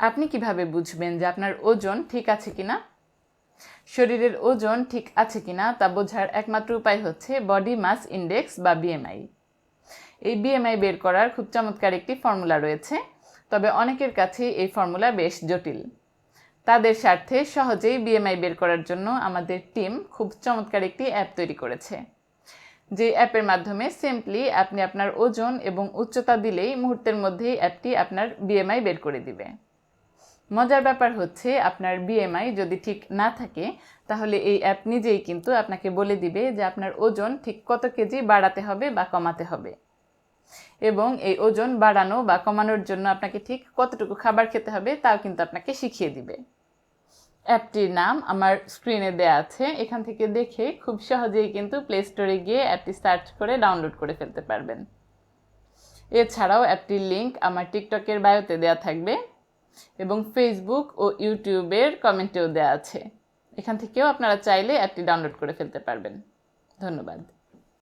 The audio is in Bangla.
আপনি কীভাবে বুঝবেন যে আপনার ওজন ঠিক আছে কিনা? শরীরের ওজন ঠিক আছে কিনা তা বোঝার একমাত্র উপায় হচ্ছে বডি মাস ইন্ডেক্স বা বিএমআই এই বিএমআই বের করার খুব চমৎকার একটি ফর্মুলা রয়েছে, তবে অনেকের কাছে এই ফর্মুলা বেশ জটিল। তাদের স্বার্থে সহজেই বিএমআই বের করার জন্য আমাদের টিম খুব চমৎকার একটি অ্যাপ তৈরি করেছে। যে অ্যাপের মাধ্যমে সিম্পলি আপনি আপনার ওজন এবং উচ্চতা দিলেই মুহূর্তের মধ্যেই অ্যাপটি আপনার বিএমআই বের করে দিবে। মজার ব্যাপার হচ্ছে আপনার বিএমআই যদি ঠিক না থাকে, তাহলে এই অ্যাপ নিজেই কিন্তু আপনাকে বলে দিবে যে আপনার ওজন ঠিক কত কেজি বাড়াতে হবে বা কমাতে হবে। এবং এই ওজন বাড়ানো বা কমানোর জন্য আপনাকে ঠিক কতটুকু খাবার খেতে হবে তাও কিন্তু আপনাকে শিখিয়ে দিবে। অ্যাপটির নাম আমার স্ক্রিনে দেয়া আছে, এখান থেকে দেখে খুব সহজেই কিন্তু প্লে স্টোরে গিয়ে অ্যাপটি সার্চ করে ডাউনলোড করে ফেলতে পারবেন। এছাড়াও অ্যাপটির লিংক আমার টিকটকের বায়োতে দেওয়া থাকবে। এবং ফেসবুক ও ইউটিউবের কমেন্টেও দেওয়া আছে। এখান থেকেও আপনারা চাইলে অ্যাপটি ডাউনলোড করে ফেলতে পারবেন। ধন্যবাদ।